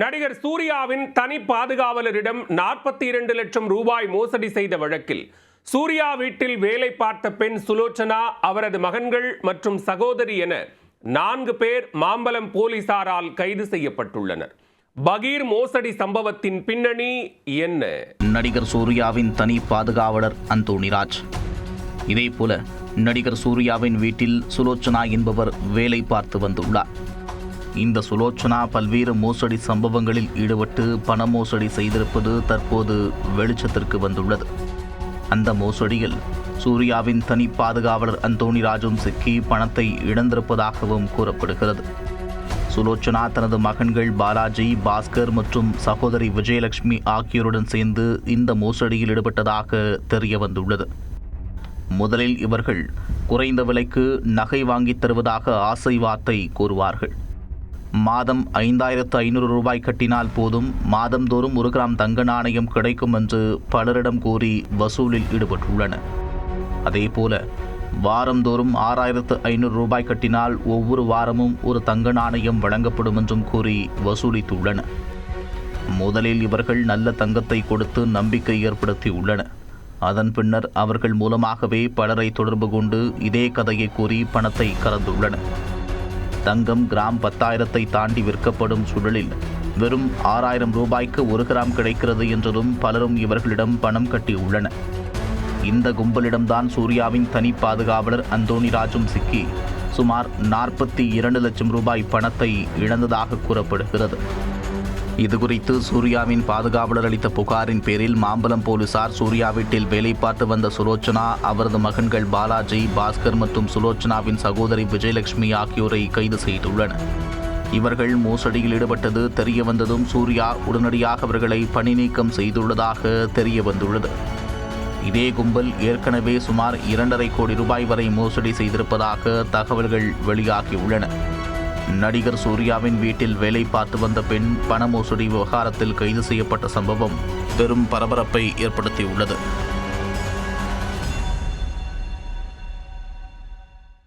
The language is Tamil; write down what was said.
நடிகர் சூர்யாவின் தனி பாதுகாவலரிடம் நாற்பத்தி இரண்டு லட்சம் ரூபாய் மோசடி செய்த வழக்கில் சூர்யா வீட்டில் வேலை பார்த்த பெண் சுலோச்சனா அவரது மகன்கள் மற்றும் சகோதரி என நான்கு பேர் மாம்பலம் போலீசாரால் கைது செய்யப்பட்டுள்ளனர். பகீர் மோசடி சம்பவத்தின் பின்னணி என்ன? நடிகர் சூர்யாவின் தனி பாதுகாவலர் அந்தோணிராஜ் இதேபோல நடிகர் சூர்யாவின் வீட்டில் சுலோச்சனா என்பவர் வேலை பார்த்து வந்துள்ளார். இந்த சுலோச்சனா பல்வேறு மோசடி சம்பவங்களில் ஈடுபட்டு பண மோசடி செய்திருப்பது தற்போது வெளிச்சத்திற்கு வந்துள்ளது. அந்த மோசடியில் சூர்யாவின் தனி பாதுகாவலர் அந்தோணிராஜும் சிக்கி பணத்தை இழந்திருப்பதாகவும் கூறப்படுகிறது. சுலோச்சனா தனது மகன்கள் பாலாஜி பாஸ்கர் மற்றும் சகோதரி விஜயலட்சுமி ஆகியோருடன் சேர்ந்து இந்த மோசடியில் ஈடுபட்டதாக தெரிய வந்துள்ளது. முதலில் இவர்கள் குறைந்த விலைக்கு நகை வாங்கித் தருவதாக ஆசை வார்த்தை கூறுவார்கள். மாதம் ஐந்தாயிரத்து ஐநூறு ரூபாய் கட்டினால் போதும். மாதந்தோறும் ஒரு கிராம் தங்க நாணயம் கிடைக்கும் என்று பலரிடம் கூறி வசூலில் ஈடுபட்டுள்ளனர். அதேபோல வாரந்தோறும் ஆறாயிரத்து ஐநூறு ரூபாய் கட்டினால் ஒவ்வொரு வாரமும் ஒரு தங்க நாணயம் வழங்கப்படும் என்றும் கூறி வசூலித்துள்ளனர். முதலில் இவர்கள் நல்ல தங்கத்தை கொடுத்து நம்பிக்கை ஏற்படுத்தியுள்ளனர். அதன் பின்னர் அவர்கள் மூலமாகவே பலரை தொடர்பு கொண்டு இதே கதையை கூறி பணத்தை கறந்துள்ளனர். தங்கம் கிராம் பத்தாயிரத்தை தாண்டி விற்கப்படும் சூழலில் வெறும் ஆறாயிரம் ரூபாய்க்கு ஒரு கிராம் கிடைக்கிறது என்றதும் பலரும் இவர்களிடம் பணம் கட்டியுள்ளனர் இந்த கும்பலிடம்தான் சூர்யாவின் தனி பாதுகாவலர் அந்தோணிராஜும் சிக்கி சுமார் நாற்பத்தி இரண்டு லட்சம் ரூபாய் பணத்தை இழந்ததாக கூறப்படுகிறது. இதுகுறித்து சூர்யாவின் பாதுகாவலர் அளித்த புகாரின் பேரில் மாம்பலம் போலீசார் சூர்யா வீட்டில் வேலை பார்த்து வந்த சுலோச்சனா அவரது மகன்கள் பாலாஜி பாஸ்கர் மற்றும் சுலோச்சனாவின் சகோதரி விஜயலட்சுமி ஆகியோரை கைது செய்துள்ளனர். இவர்கள் மோசடியில் ஈடுபட்டது தெரிய வந்ததும் சூர்யா உடனடியாக அவர்களை பணி நீக்கம் செய்துள்ளதாக தெரிய வந்துள்ளது. இதே கும்பல் ஏற்கனவே சுமார் இரண்டரை கோடி ரூபாய் வரை மோசடி செய்திருப்பதாக தகவல்கள் வெளியாகியுள்ளன. நடிகர் சூர்யாவின் வீட்டில் வேலை பார்த்து வந்த பெண் பண மோசடி விவகாரத்தில் கைது செய்யப்பட்ட சம்பவம் பெரும் பரபரப்பை ஏற்படுத்தியுள்ளது.